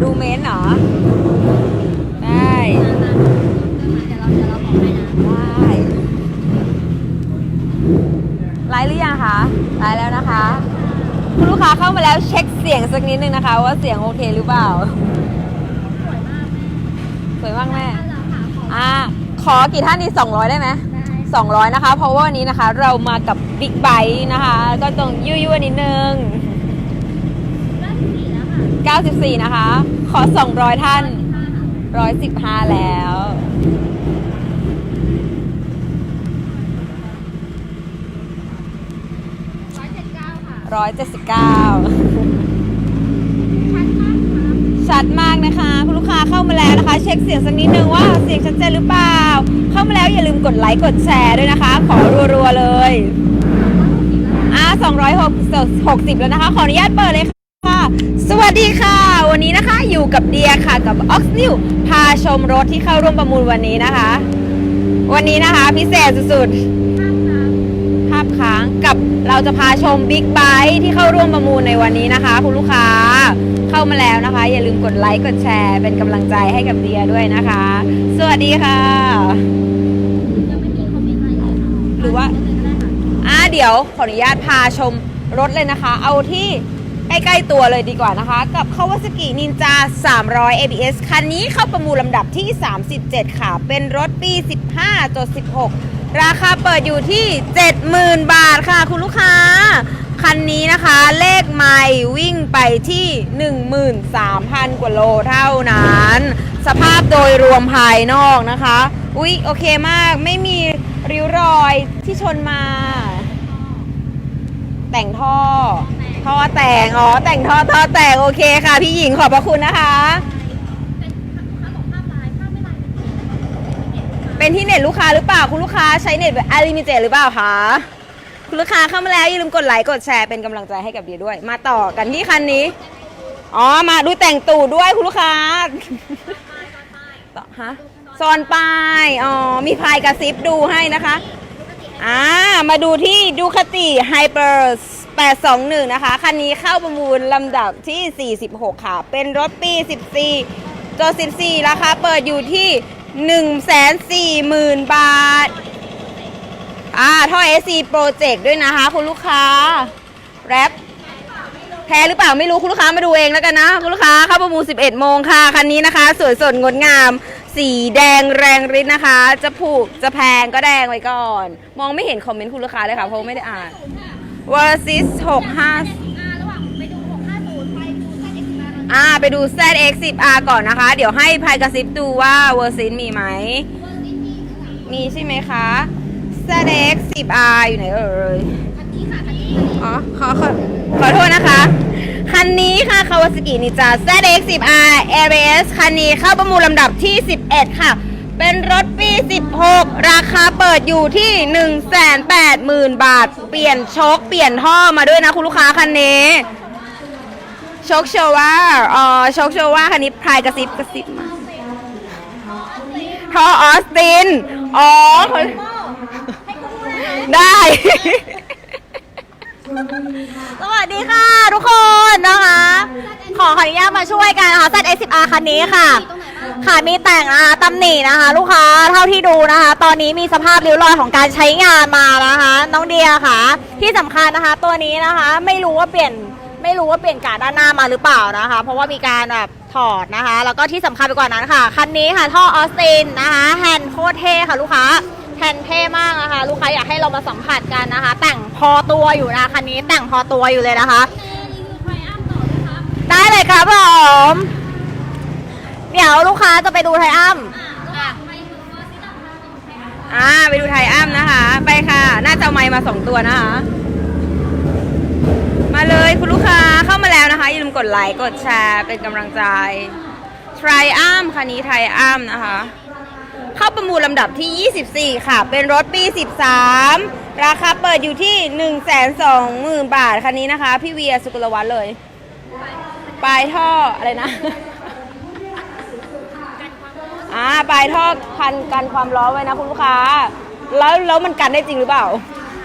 ดูเมนเหรอ ได้เดี๋ยวเราเดี๋ยวเราบอกให้นะได้ไลฟ์หรือยังคะไลฟ์แล้วนะคะ คุณลูกค้าเข้ามาแล้วเช็คเสียงสักนิดนึงนะคะ ว่าเสียงโอเคหรือเปล่า สวยมากสวยมากแม่องอ่าขอกี่ท่านดี200 ได้ไหมได้200 นะคะ เพราะว่าวันนี้นะคะ เรามากับบิ๊กไบค์นะคะ ก็ต้องยั่วๆนิดนึง 94 นะคะ ขอ 200 ท่านสิบห้าค่ะ115 แล้ว ร้อยเจ็ดสิบเก้าค่ะ179ชัดมากค่ะชัดมากนะคะ คุณลูกค้าเข้ามาแล้วนะคะ เช็คเสียงสักนิดนึงว่าเสียงชัดเจนหรือเปล่า เข้ามาแล้วอย่าลืมกดไลค์กดแชร์ด้วยนะคะ ขอรัวๆเลยอ่า260 แล้วนะคะ ขออนุญาตเปิดเลยค่ะ สวัสดีค่ะ วันนี้นะคะอยู่กับเดียค่ะกับ Ox New พาชมรถที่เข้าร่วมประมูลวันนี้นะคะ วันนี้นะคะพิเศษสุดๆภาพค้างกับเราจะพาชมบิ๊กไบค์ที่เข้าร่วมประมูลในวันนี้นะคะ คุณลูกค้าเข้ามาแล้วนะคะ อย่าลืมกดไลค์กดแชร์ เป็นกำลังใจให้กับเดียด้วยนะคะ สวัสดีค่ะ หรือว่าอะอ่าเดี๋ยวขออนุญาตพาชมรถเลยนะคะ เอาที่ ใกล้ๆตัวเลยดีกว่านะคะ กับ Kawasaki Ninja 300 ABS คันนี้เข้าประมูลลำดับที่ 37 ค่ะ เป็นรถปี 15จด16 ราคาเปิดอยู่ที่ 70,000 บาทค่ะคุณลูกค้า คันนี้นะคะเลขไม่วิ่งไปที่ 13,000 กว่าโลเท่านั้น สภาพโดยรวมภายนอกนะคะ อุ๊ย โอเคมากไม่มีริ้วรอยที่ชนมา แต่งท่อ ท่อแต่ง อ๋อ แต่งท่อท่อแต่ง โอเคค่ะ พี่หญิงขอบพระคุณนะคะ เป็นที่เน็ตลูกค้าหรือเปล่า คุณลูกค้าใช้เน็ตแบบอลิมิเต็ดหรือเปล่าคะ คุณลูกค้าเข้ามาแล้วอย่าลืมกดไลค์กดแชร์เป็นกำลังใจให้กับเดียด้วย มาต่อกันที่คันนี้ อ๋อ มาดูแต่งตูดด้วยคุณลูกค้าต่อฮะซอนปลาย อ๋อ มีพายกระซิบดูให้นะคะ อ่า มาดูที่ดูคติไฮเปอร์ 821 นะคะ คันนี้เข้าประมูลลำดับที่ 46 ค่ะ เป็นรถปี 14จอ14 ราคาเปิดอยู่ที่ 140,000 บาท อ่า ท่อ SC Project ด้วยนะคะ คุณลูกค้า แรปแพ้หรือเปล่าไม่รู้คุณลูกค้ามาดูเองแล้วกันนะ คุณลูกค้าเข้าประมูล 11 โมงค่ะ คันนี้นะคะ สวยสดงดงาม สีแดงแรงฤทธิ์นะคะ จะผูกจะแพงก็แดงไว้ก่อน มองไม่เห็นคอมเมนต์คุณลูกค้าเลยค่ะ เพราะไม่ได้อ่าน วอร์ซิส65อ่าระหว่างไปดู 650 ไปดูแค่ X มาอ่าไปดู ZX10R ก่อนนะคะ เดี๋ยวให้พายกระซิบดูว่าเวอร์ซินมีไหม เวอร์ซิตี้ค่ะมีใช่ไหมคะ ZX10R อยู่ไหนเอ่ย คันนี้ค่ะคันนี้อ๋อขอขอขอโทษนะคะ คันนี้ค่ะ Kawasaki Ninja ZX10R ABS คันนี้เข้าประมูลลำดับที่ 11 ค่ะ เป็นรถปี 16 ราคาเปิดอยู่ที่ 180,000 บาท เปลี่ยนโชคเปลี่ยนท่อมาด้วยนะคุณลูกค้าคันนี้โชคโชว่าอ๋อโชคโชว่าคันนี้พายกระซิบกระซิบมาท่อออสติน อ๋อเขาได้ สวัสดีค่ะทุกคนนะคะ ขอขออนุญาตมาช่วยกันนะคะ ZS10R คันนี้ค่ะ ค่ะมีแต่งนะคะตำหนินะคะ ลูกค้าเท่าที่ดูนะคะ ตอนนี้มีสภาพริ้วรอยของการใช้งานมานะคะ น้องเดียค่ะ ที่สำคัญนะคะ ตัวนี้นะคะ ไม่รู้ว่าเปลี่ยนไม่รู้ว่าเปลี่ยนการดด้านหน้ามาหรือเปล่านะคะ เพราะว่ามีการแบบถอดนะคะ แล้วก็ที่สำคัญไปกว่านั้นค่ะคันนี้ค่ะท่อออสตินนะคะแฮนด์โคตรเท่ค่ะลูกค้าแฮนด์เท่มากนะคะ ลูกค้าอยากให้เรามาสัมผัสกันนะคะ แต่งพอตัวอยู่นะคันนี้แต่งพอตัวอยู่เลยนะคะในรีวิวไทรอัมต่อเลยครับ ได้เลยครับผม เดี๋ยวลูกค้าจะไปดูไทอัมอ่าระหว่างไปดูเวอร์ซิตี้กับไทรอัมอ่าไปดูไทยอ้ำนะคะ ไปค่ะ น่าจะเอาไมค์มาสองตัวนะคะ มาเลยคุณลูกค้าเข้ามาแล้วนะคะ อย่าลืมกดไลค์กดแชร์เป็นกำลังใจไทรอัมคันนี้ไทรอัมนะคะ เข้าประมูลลำดับที่ 24 ค่ะ เป็นรถปี 13 ราคาเปิดอยู่ที่ 120,000 บาท คันนี้นะคะ พี่เวียสุกลวัฒน์เลย ปลายท่ออะไรนะ อ่าปลายท่อคันกันความร้อนไว้นะคุณลูกค้า แล้วแล้วมันกันได้จริงหรือเปล่า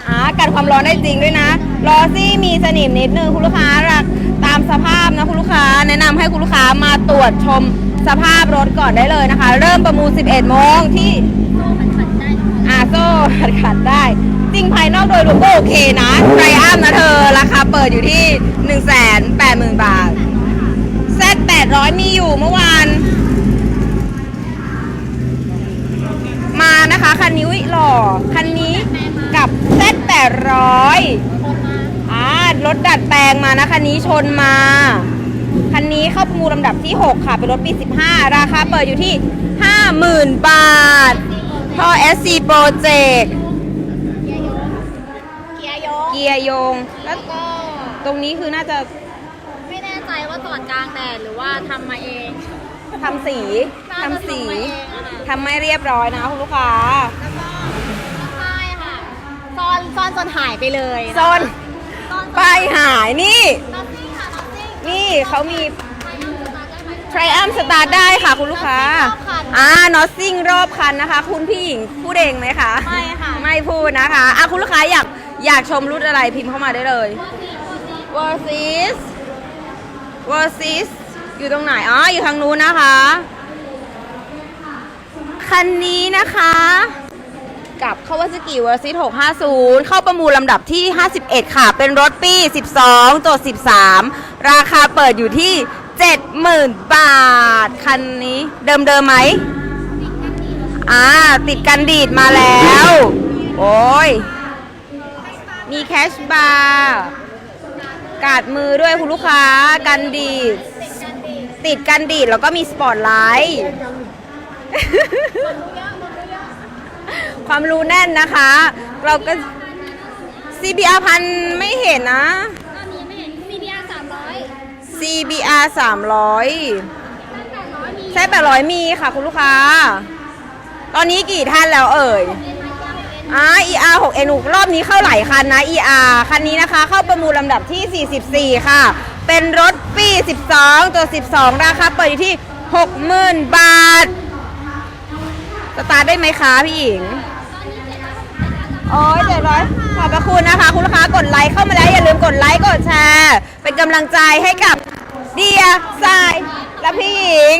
อ่ากันความร้อนได้จริงด้วยนะล้อซี่มีสนิมนิดนึงคุณลูกค้ารักตามสภาพนะคุณลูกค้า แนะนำให้คุณลูกค้ามาตรวจชมสภาพรถก่อนได้เลยนะคะ เริ่มประมูล 11 โมงที่โซ่ขันขันได้นะคะอาโซ่ขัดขัดได้ จริงภายนอกโดยรวมก็โอเคนะไรอัมนะเธอ ราคาเปิดอยู่ที่ 1 8 0 0 0 0 บาทแซด800 มีอยู่เมื่อวาน มานะคะคันนี้อุ๊ยหล่อคันนี้กับแซด800โคนมาอ่ารถดัดแปลงมานะคันนี้ชนมาคันนี้เข้าประมูลลำดับที่ 6 ค่ะ เป็นรถปี 15 ราคาเปิดอยู่ที่ 50,000 บาทท่อ SC Project เกียร์โยกเกียร์โยง แล้วก็ตรงนี้คือน่าจะ ไม่แน่ใจว่าจอดกลางแดดหรือว่าทำมาเอง ทำสีทำสีน่าจะทำมาเองอะค่ะทำไม่เรียบร้อยนะคุณลูกค้าแล้วก็ใช่ค่ะซ่อนซ่อนจนหายไปเลยโซนซ่อนป้ายหายนี่น็อตติ้งค่ะน็อตติ้งนี่เขามีไปนั่งสตาร์ทได้ไหมไทรอัมสตาร์ทได้ค่ะคุณลูกค้ารอบคันอ่านอสซิ่งรอบคันนะคะ คุณพี่หญิงพูดเองไหมคะ ไม่ค่ะไม่พูดนะคะอะคุณลูกค้าอยากอยากชมรุ่นอะไรพิมพ์เข้ามาได้เลย v e r s i s v e r s i s อยู่ตรงไหน อ๋อ อยู่ทางนู้นนะคะ คันนี้นะคะ กับคาวาซากิเวอร์ซิส650 เข้าประมูลลำดับที่ 51 ค่ะ เป็นรถปี 12ตัว13 ราคาเปิดอยู่ที่ 70,000 บาท คันนี้เดิมเดิมๆไหมอ่า ติดกันดีดมาแล้ว โอ้ย มีแคชบาร์กาดมือด้วยคุณลูกค้ากันดีด ติดกันดีดแล้วก็มีสปอตไลท์ ความรู้แน่นนะคะ เราก็ CBR พันไม่เห็นนะ ก็มีไม่เห็น CBR สามร้อย CBR 300 แปดร้อยมีใช่800 มีค่ะคุณลูกค้า ตอนนี้กี่ท่านแล้วเอ่ยอ่า ER 6 N 6รอบนี้เข้าหลายคันนะ ER คันนี้นะคะ เข้าประมูลลำดับที่ 44 ค่ะ เป็นรถ ปี12 ตัว 12 ราคาเปิดอยู่ที่ 60,000 บาท สตาร์ทได้ไหมคะพี่หญิง โอ้ยเจ็ดร้อยขอบพระคุณนะคะ คุณลูกค้ากดไลค์เข้ามาแล้ว อย่าลืมกดไลค์กดแชร์ เป็นกำลังใจให้กับเดียทรายและพี่หญิง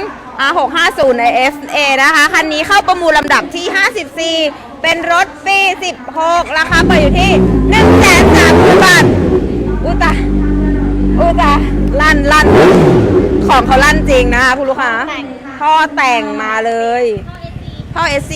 R650 ใน FA นะคะ คันนี้เข้าประมูลลำดับที่ 54 เป็นรถปี 16 ราคาเปิดอยู่ที่ 1 3 0 0 0 0บาทอุตาอุตา ลั่นลั่นของเขาลั่นจริงนะคะคุณลูกค้าท่อแต่งมาเลยท่อ SC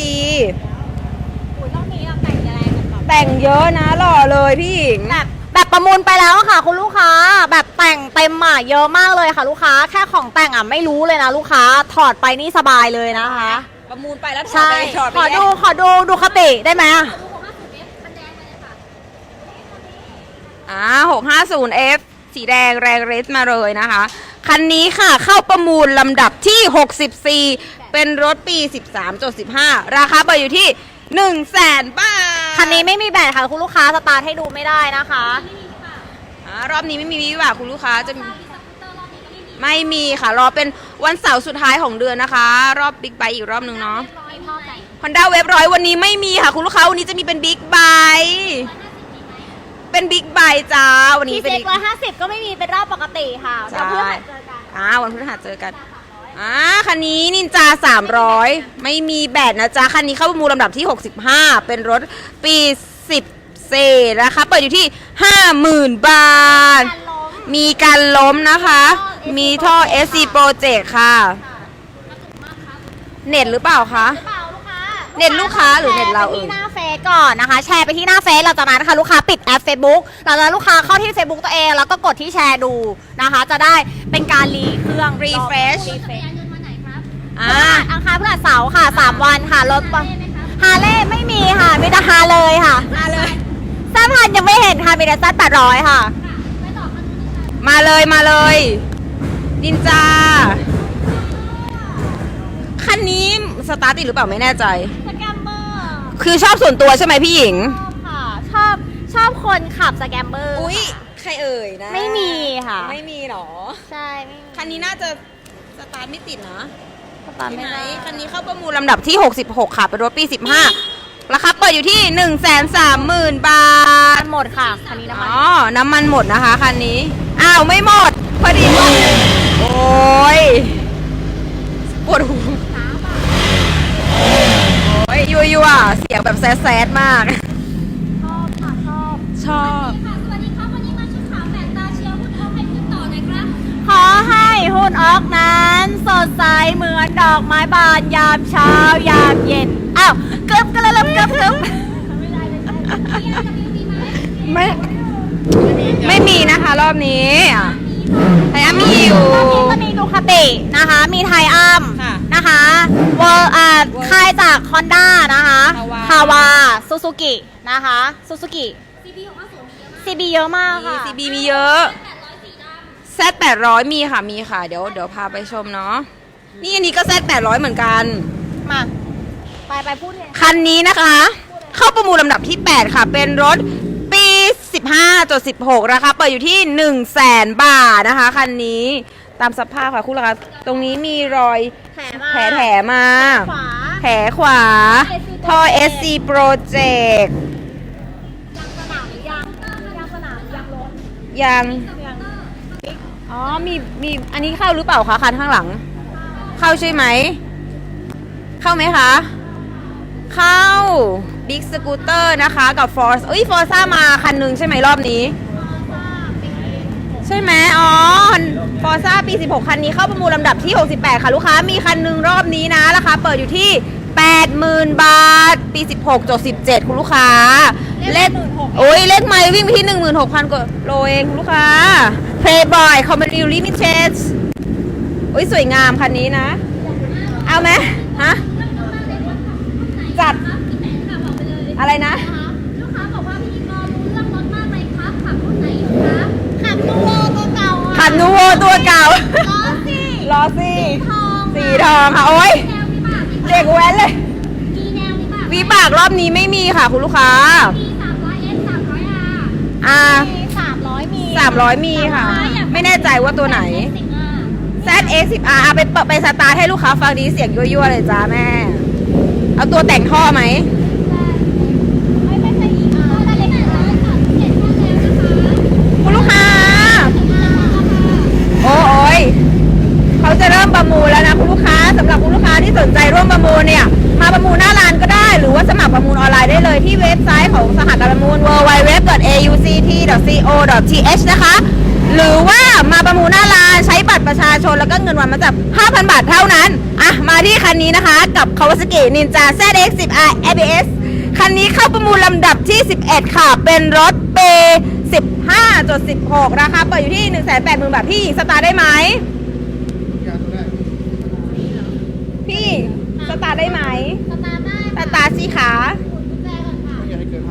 หุ่นรอบนี้เราแต่งอะไรกันแบบแต่งเยอะนะหล่อเลยพี่หญิงแบบแบบประมูลไปแล้วอะค่ะ คุณลูกค้า แบบแต่งเต็มอะเยอะมากเลยค่ะลูกค้า แค่ของแต่งอะไม่รู้เลยนะลูกค้า ถอดไปนี่สบายเลยนะคะ ประมูลไปแล้วถอดใช่ไปถอดขอไปดูขอดูดูคติได้ไหมอะดูของห้าสิบเอฟมันแดงมาเลยค่ะอ่า650 F สีแดงแรงเรสมาเลยนะคะ คันนี้ค่ะเข้าประมูลลำดับที่ 64 เป็นรถปี 13.15 ราคาเปิดอยู่ที่ 1 0 0 0 0แสนบาท คันนี้ไม่มีแบตค่ะ คุณลูกค้าสตาร์ทให้ดูไม่ได้นะคะอ่ารอบนี้ไม่มีวิบากคุณลูกค้าจะมีไม่มีค่ะ รอเป็นวันเสาร์สุดท้ายของเดือนนะคะ รอบบิ๊กไบอีกรอบหนึ่งเนาะร้อยพ่อแต่ง Honda Wave ร้อยวันนี้ไม่มีค่ะ คุณลูกค้าวันนี้จะมีเป็นบิ๊กไบ เป็นบิ๊กไบจ้า วันนี้ที่เป็นเซ็กร้อยห้าสิบก็ไม่มีเป็นรอบปกติค่ะใช่เดี๋ยวเพื่อนเจอกันอ่าวันพฤหัสเจอกันอ่าคันนี้นินจา 300 ไม่มีแบตนะจ๊ะ คันนี้เข้าประมูลลำดับที่ 65 เป็นรถปี 10เศษนะคะ เปิดอยู่ที่ 50,000 บาทมีการล้มนะคะ มีท่อ SC Project ค่ะ เน็ตหรือเปล่าคะเปล่าลูกค้าเน็ตลูกค้าหรือเน็ตเราเอ่ยแชร์ไปที่หน้าเฟ ซก่อนนะคะ แชร์ไปที่หน้าเฟซหลังจากนั้นค่ะลูกค้าปิดแอป Facebook หลังจากนั้นลูกค้าเข้าที่ Facebook ตัวเอง แล้วก็กดที่แชร์ดูนะคะ จะได้เป็นการรีเครื่อง Refresh รีเฟจักรรชยานยนต์วันไหนครับอ่าอังคารพฤหัสเสาร์ค่ะ3วันค่ะรถฮาเล่ไม่มีค่ะมีแต่ฮาเลยค่ะมาเลยแซมพันยังไม่เห็นค่ะมีแต่ซัดแปดร้อยค่ะไปต่อคันนู้นค่ะ มาเลยมาเลยนินจาคันนี้สตาร์ทติดหรือเปล่าไม่แน่ใจสแกมเบอร์ คือชอบส่วนตัวใช่ไหมพี่หญิง ชอบค่ะ ชอบชอบคนขับสแกมเบอร์อุ๊ยใครเอ่ยนะไม่มีค่ะ ไม่มีหรอ ใช่ไม่มีคันนี้น่าจะสตาร์ทไม่ติดนะสตาร์ทใช่ไม่ไหมได้คันนี้เข้าประมูลลำดับที่ 66 ค่ะเป็นรถปี 15 ราคาเปิดอยู่ที่ 1 3 0 0 0 0 บาท หมดค่ะคันนี้น้ำมันอ๋อ น้ำมันหมดนะคะคันนี้ อ้าว ไม่หมด พอดีห มดโอ้เสียงแบบแซดๆมาก ชอบค่ะชอบชอบ ค่ะสวัสดีครับวันนี้มาชุดขาวแปลกตาเชียวคุณเอาให้ขึ้นต่อหน่อยครับ ขอให้หุ่นออกนั้น สดใสเหมือนดอกไม้บานยามเช้ายามเย็น อ้าวเกือบกันแล้วเกือบเกือบไม่ไม่มีนะคะรอบนี้อะ แต่ยังมีอยู่ ตอนนี้จะมีดูคาตินะคะ มีไทอัมค่ะนะคะเวอร์อ่าค่ายจากฮอนด้านะคะ Kawa คาวาซูซูกินะคะซูซูกิ CB ของอาสูมีเยอะมากซีบีเยอะมากมีค่ะ CB มีเยอะ800สีดำ Z 800มีค่ะมีค่ะ เดี๋ยวเดี๋ยวพาไปชมเนาะนี่อันนี้ก็ Z 800เหมือนกัน มา ไปไปพูดเลยคันนี้นะคะ เข้าประมูลลำดับที่ 8 ค่ะ เป็นรถปี 15.16 ราคาเปิดอยู่ที่ 1 0 0 0 0แสนบาทนะคะ คันนี้ตามสภาพค่ะคุณราคาตรงนี้มีรอยแถมมาแผลแถมา ขวา แผลขวา ท่อ SC Project ยังสนามหรือยังยังสนามยังรถยังยังอ๋อมีมีอันนี้เข้าหรือเปล่าคะคันข้างหลัง เข้าใช่ไหม เข้าไหมคะ เข้า Big Scooter นะคะกับ Force เอ้ย Forza มาคันหนึ่งใช่ไหมรอบนี้ ใช่ไหมอ๋อ Forza ปี 16 คันนี้เข้าประมูลลำดับที่ 68 ค่ะ ลูกค้ามีคันหนึ่งรอบนี้นะราคาเปิดอยู่ที่ 80,000 บาท ปี 16จด17 คุณลูกค้า เลขโอ้ยเลขไม่วิ่งไปที่ 16,000กว่าโลเองคุณลูกค้า Playboy Company Limited โอ้ยสวยงามคันนี้นะ เอาไหมฮะ จัด ครับพี่แตนค่ะบ อกไปเลยอะไรนะนะคะลูกค้าบอกว่าพิธีกรรู้เรื่องรถมากเลยครับขับรุ่นไหนอยู่ครับขับนูโวตัวเก่าอะคันนูโวตัวเก่า ล้อสี่รอสิทองสีทองค่ะ โอ้ยแนววิบากไหมคะเด็กแว้นเลย มีแนววิบากวีบากรอบนี้ไม่มีค่ะ คุณลูกค้า มีสามร้อยเอสสามร้อยอาร์อ่ามีสามร้อยมี300มีค่ะ ไม่แน่ใจว่าตัวไหน สิงอะ ZX10R อะไปเปิดไปสตาร์ทให้ลูกค้าฟังดีเสียงยั่วๆเลยจ้าแม่ เอาตัวแต่งท่อไหมไม่ ที่เว็บไซต์ของสหการประมูล www.auct.co.th นะคะ หรือว่ามาประมูลหน้าร้านใช้บัตรประชาชนแล้วก็เงินวันมาจับ 5,000 บาทเท่านั้น อะ มาที่คันนี้นะคะ กับ Kawasaki Ninja ZX10R ABS คันนี้เข้าประมูลลำดับที่ 11 ค่ะ เป็นรถเป15.16 ราคาเปิดอยู่ที่ 180,000 บาท พี่หญิงสตาร์ได้ไหม พี่สตาร์ทได้ไหม สตาร์ทได้ สตาร์ทสิขา กุญแจก่อนค่ะ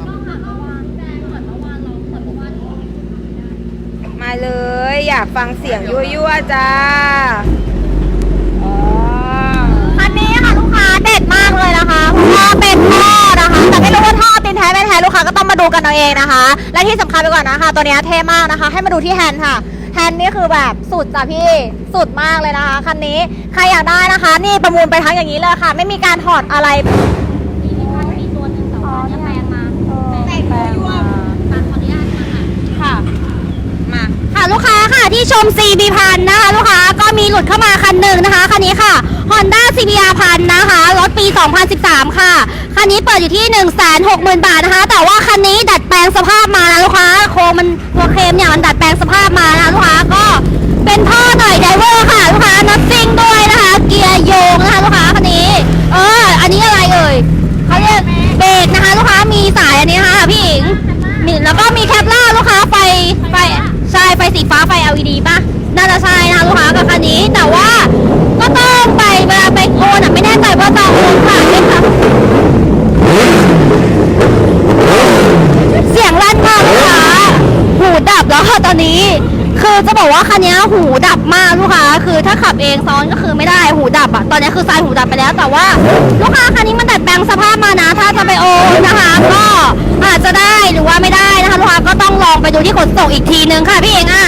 ต้องหาเมื่อวานกุญแจเปิดเมื่อวานเราเปิดเมื่อวาน มาเลย อยากฟังเสียงยั่วๆจ้าอ๋อคันนี้ค่ะลูกค้าเด็ดมากเลยนะคะเพราะว่าเป็นท่อนะคะ แต่ไม่รู้ว่าท่อตินแท้ไม่แท้ลูกค้าก็ต้องมาดูกันเอาเองนะคะ และที่สำคัญไปกว่านะคะ ตัวนี้เท่มากนะคะ ให้มาดูที่แฮนด์ค่ะแฮนด์นี่คือแบบสุดจ้ะพี่สุดมากเลยนะคะคันนี้ใครอยากได้นะคะ นี่ประมูลไปทั้งอย่างนี้เลยค่ะ ไม่มีการถอดอะไร มีที่พันมีตัวหนึ่งแต่ว่าเนี่ยแปลงมาแปลง แปลงมา ตามขออนุญาตนะคะ ค่ะ มา ค่ะลูกค้าค่ะ ที่ชม CB พันนะคะลูกค้าก็มีหลุดเข้ามาคันหนึ่งนะคะคันนี้ค่ะ Honda CBR พันนะคะรถปี 2013 ค่ะ คันนี้เปิดอยู่ที่ 1 6 0 0 0 0 บาทนะคะ แต่ว่าคันนี้ดัดแปลงสภาพมานะลูกค้าโครงมันตัวเคมเนี่ยมันดัดแปลงสภาพมานะคะลูกค้าก็เป็นท่อหน่อยไดเวอร์ค่ะลูกค้านับซิงด้วยนะคะ เกียร์โยงนะคะลูกค้าคันนี้ เออ อันนี้อะไรเอ่ยเขาเรียกเบรกนะคะ ลูกค้ามีสายอันนี้ค่ะพี่หญิง นี้ แต่ว่าก็ต้องไปเวลาไปโอนอะไม่แน่ใจว่าจะโอนผ่านไหมคะเสียงลั่นมากลูกค้าหูดับแล้วค่ะตอนนี้ คือจะบอกว่าคันนี้หูดับมากลูกค้าคือถ้าขับเองซ้อนก็คือไม่ได้หูดับอะตอนนี้คือซ้ายหูดับไปแล้วแต่ว่า ลูกค้าคันนี้มันดัดแปลงสภาพมานะ ถ้าจะไปโอนนะคะก็อาจจะได้หรือว่าไม่ได้นะคะลูกค้าก็ต้องลองไปดูที่ขนส่งอีกทีนึงค่ะพี่เองอะ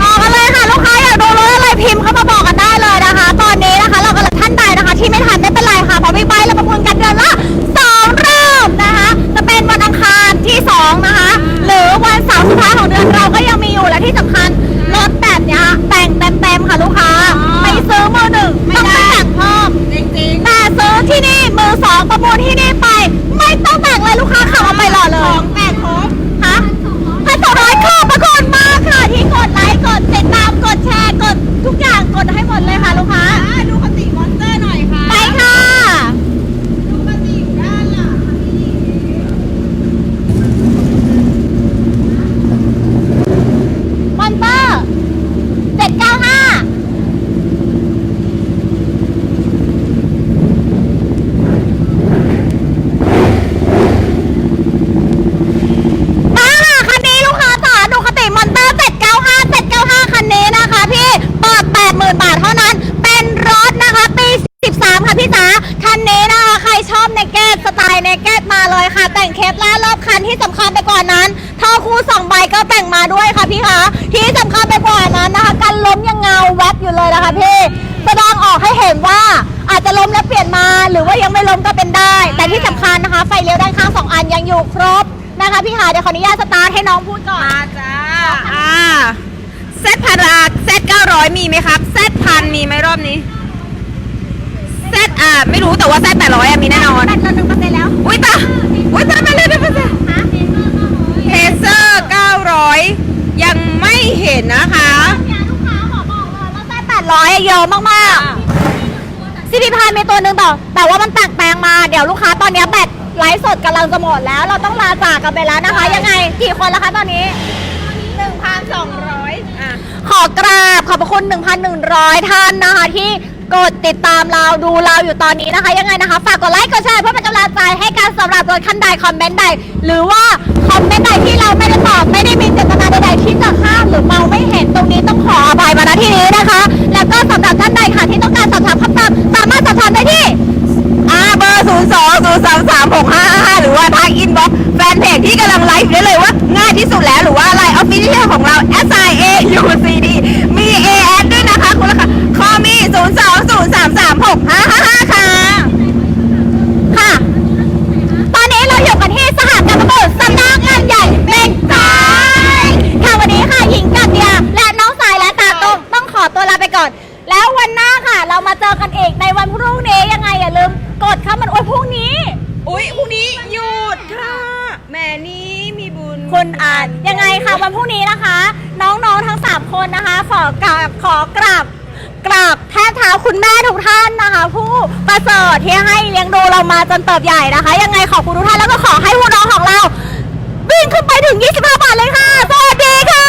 ต่อกันเลยค่ะลูกค้าอยากดูรถอะไรพิมพ์เข้ามาบอกกันได้เลยนะคะ ตอนนี้นะคะ เรากำลังท่านใดนะคะ ที่ไม่ทันไม่เป็นไรค่ะเพราะบิ๊กไบค์เราประมูลกันเดือนละสองรอบนะคะ จะเป็นวันอังคารที่สองนะคะ หรือวันเสาร์สุดท้ายของเดือนเราก็ยังมีอยู่และที่สำคัญรถแบบเนี้ยแต่งเต็มๆค่ะลูกค้าไปซื้อมือหนึ่งต้องไปแต่งเพิ่ม จริง แต่ซื้อที่นี่มือสองประมูล 10,000 บาทเท่านั้น เป็นรถนะคะปี 13 ค่ะพี่จ๋า คันนี้นะคะ ใครชอบเนเกต สไตล์เนเกตมาเลยค่ะ แต่งเคปล่ารอบคันที่สำคัญไปกว่านั้นท่อคู่2ใบก็แต่งมาด้วยค่ะพี่คะที่สำคัญไปกว่านั้นนะคะกันล้มยังเงาแวบอยู่เลยนะคะพี่แสดงออกให้เห็นว่าอาจจะล้มแล้วเปลี่ยนมาหรือว่ายังไม่ล้มก็เป็นได้ แต่ที่สำคัญนะคะ ไฟเลี้ยวด้านข้างสองอันยังอยู่ครบนะคะพี่คะเดี๋ยวขออนุญาตสตาร์ทให้น้องพูดก่อนมาจ้าอ่าเซตพันราเซตเก้าร้อยมีไหมครับเซตพันมีไหมรอบนี้ เซตอ่าไม่รู้แต่ว่าเซตแปดร้อยมีแน่นอนแบตเหลือหนึ่งเปอร์เซ็นต์แล้วอุ้ยตาอุ้ยตาไปเลยไปเลยหาเทเซอร์ก็ร้อยเทเซอร์900ยังไม่เห็นนะคะเนี่ยลูกค้าขอบอกเลยว่าแปดร้อยเยอะมากๆซีพีพายมีตัวหนึ่งแต่แต่ว่ามันแตกแปลงมาเดี๋ยวลูกค้าตอนนี้แบตไลฟ์สดกำลังจะหมดแล้ว เราต้องลาจากกันไปแล้วนะคะ ยังไงกี่คนแล้วคะตอนนี้1,200อะ ขอกราบขอบพระคุณ 1,100 ท่านนะคะ ที่ กดติดตามเราดูเราอยู่ตอนนี้นะคะ ยังไงนะคะ ฝากกดไลค์กดแชร์เพื่อเป็นกำลังใจให้การสำหรับรถคันใดคอมเมนต์ใด หรือว่าคอมเมนต์ใดที่เราไม่ได้ตอบไม่ได้มีเจตนาใดๆที่จะข้ามหรือเมาไม่เห็นตรงนี้ต้องขออภัยมาณที่นี้นะคะ แล้วก็สำหรับท่านใดค่ะที่ต้องการสอบถามคำตอบสามารถสอบถามได้ที่อ่าเบอร์ 0 2 0 3 3 6 5 5 หรือว่าทางอินบ็อกแฟนเพจที่กำลังไลฟ์อยู่ได้เลยว่าง่ายที่สุดแล้วหรือว่าอะไรออฟฟิเชียลของเรา S I A U C D มี A S ด้วยนะคะคุณลูกค้าคอมี 0 2 0 3 3 6 5 5 5ค่ะ ค่ะ ตอนนี้เราอยู่กันที่สหกรณ์ตำรวจสำนักงานใหญ่เมงจายค่ะวันนี้ค่ะหญิงกับเดียและน้องสายและตาตุ้มต้องขอตัวลาไปก่อน แล้ววันหน้าค่ะ เรามาเจอกันอีกในวันพรุ่งนี้ยังไงอย่าลืมกดเข้ามันโอ้ยพรุ่งนี้ อุ๊ยพรุ่งนี้หยุดค่ะแม่นี้มีบุญคุณอ่านยังไงคะวันพรุ่งนี้นะคะ น้องๆทั้ง 3 คนนะคะ ขอกราบขอกราบ กราบแทบเท้าคุณแม่ทุกท่านนะคะ ผู้ประเสริฐที่ให้เลี้ยงดูเรามาจนเติบใหญ่นะคะ ยังไงขอบคุณทุกท่านแล้วก็ขอให้ผู้น้องของเรา วิ่งขึ้นไปถึง 25 บาทเลยค่ะ สวัสดีค่ะ